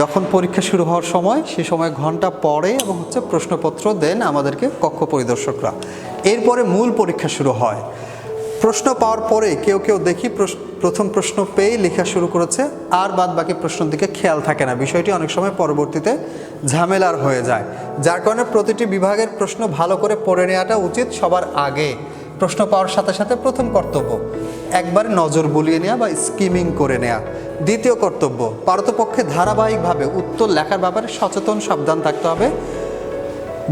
যখন পরীক্ষা শুরু হওয়ার সময়, সে সময় ঘণ্টা পরে এবং হচ্ছে প্রশ্নপত্র দেন আমাদেরকে কক্ষ পরিদর্শকরা। এরপরে মূল পরীক্ষা শুরু হয়। প্রশ্ন পাওয়ার পরে কেউ কেউ দেখি প্রথম প্রশ্ন পেয়ে লেখা শুরু করেছে, আর বাদ বাকি প্রশ্নের দিকে খেয়াল থাকে না। বিষয়টি অনেক সময় পরবর্তীতে ঝামেলার হয়ে যায়। যার কারণে প্রতিটি বিভাগের প্রশ্ন ভালো করে পড়ে নেওয়াটা উচিত সবার আগে। প্রশ্ন পাওয়ার সাথে সাথে প্রথম কর্তব্য, একবার নজর বুলিয়ে নেওয়া বা স্কিমিং করে নেওয়া দ্বিতীয় কর্তব্য, পারতপক্ষে ধারাবাহিকভাবে উত্তর লেখার ব্যাপারে সচেতন, সাবধান থাকতে হবে।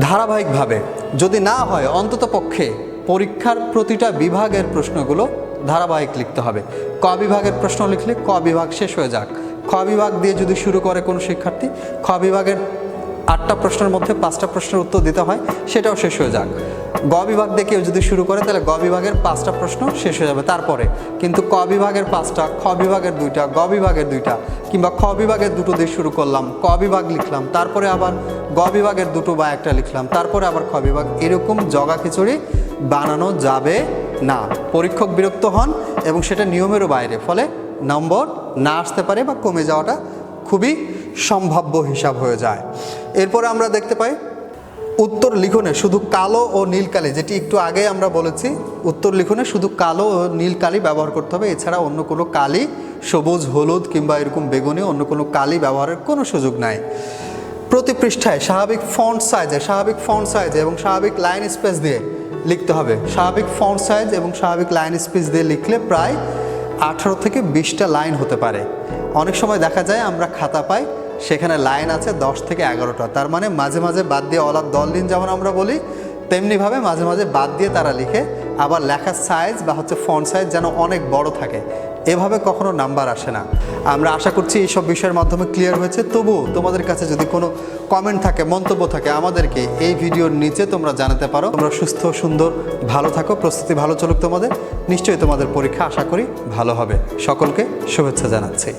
ধারাবাহিকভাবে, যদি না হয়, অন্তত পক্ষে পরীক্ষার প্রতিটা বিভাগের প্রশ্নগুলো ধারাবাহিক লিখতে হবে। ক বিভাগের প্রশ্ন লিখলে ক বিভাগ শেষ হয়ে যাক। খ বিভাগ দিয়ে যদি শুরু করে কোনো শিক্ষার্থী, খ বিভাগের আটটা প্রশ্নের মধ্যে পাঁচটা প্রশ্নের উত্তর দিতে হয়, সেটাও শেষ হয়ে যাক। গ বিভাগ দিয়ে কেউ যদি শুরু করে, তাহলে গ বিভাগের পাঁচটা প্রশ্ন শেষ হয়ে যাবে তারপরে। কিন্তু ক বিভাগের পাঁচটা, খ বিভাগের দুইটা, গ বিভাগের দুইটা, কিংবা খ বিভাগের দুটো দিয়ে শুরু করলাম, ক বিভাগ লিখলাম, তারপরে আবার গ বিভাগের দুটো বা একটা লিখলাম, তারপরে আবার খ বিভাগ, এরকম জগা খিচুড়ি বানানো যাবে না। পরীক্ষক বিরক্ত হন এবং সেটা নিয়মেরও বাইরে, ফলে নম্বর না আসতে পারে বা কমে যাওয়াটা খুবই সম্ভাব্য হিসাব হয়ে যায়। এরপরে আমরা দেখতে পাই, উত্তর লিখনে শুধু কালো ও নীল কালি, যেটি একটু আগে আমরা বলেছি, উত্তর লিখনে শুধু কালো ও নীল কালি ব্যবহার করতে হবে। এছাড়া অন্য কোনো কালি, সবুজ, হলুদ কিংবা এরকম বেগুনি, অন্য কোনো কালি ব্যবহারের কোনো সুযোগ নাই। প্রতি পৃষ্ঠায় স্বাভাবিক ফন্ট সাইজে স্বাভাবিক ফন্ট সাইজে এবং স্বাভাবিক লাইন স্পেস দিয়ে লিখতে হবে। স্বাভাবিক ফন্ট সাইজ এবং স্বাভাবিক লাইন স্পেস দিয়ে লিখলে প্রায় আঠারো থেকে বিশটা লাইন হতে পারে। অনেক সময় দেখা যায় আমরা খাতা পাই, সেখানে লাইন আছে দশ থেকে এগারোটা। তার মানে মাঝে মাঝে বাদ দিয়ে অলাপ দল দিন যেমন আমরা বলি তেমনিভাবে মাঝে মাঝে বাদ দিয়ে তারা লিখে, আবার লেখার সাইজ বা হচ্ছে ফন্ট সাইজ যেন অনেক বড় থাকে। এভাবে কখনো নাম্বার আসে না। আমরা আশা করছি এইসব বিষয়ের মাধ্যমে ক্লিয়ার হয়েছে। তবুও তোমাদের কাছে যদি কোনো কমেন্ট থাকে, মন্তব্য থাকে, আমাদেরকে এই ভিডিওর নিচে তোমরা জানাতে পারো। তোমরা সুস্থ, সুন্দর, ভালো থাকো, প্রস্তুতি ভালো চলুক তোমাদের। নিশ্চয়ই তোমাদের পরীক্ষা আশা করি ভালো হবে। সকলকে শুভেচ্ছা জানাচ্ছি।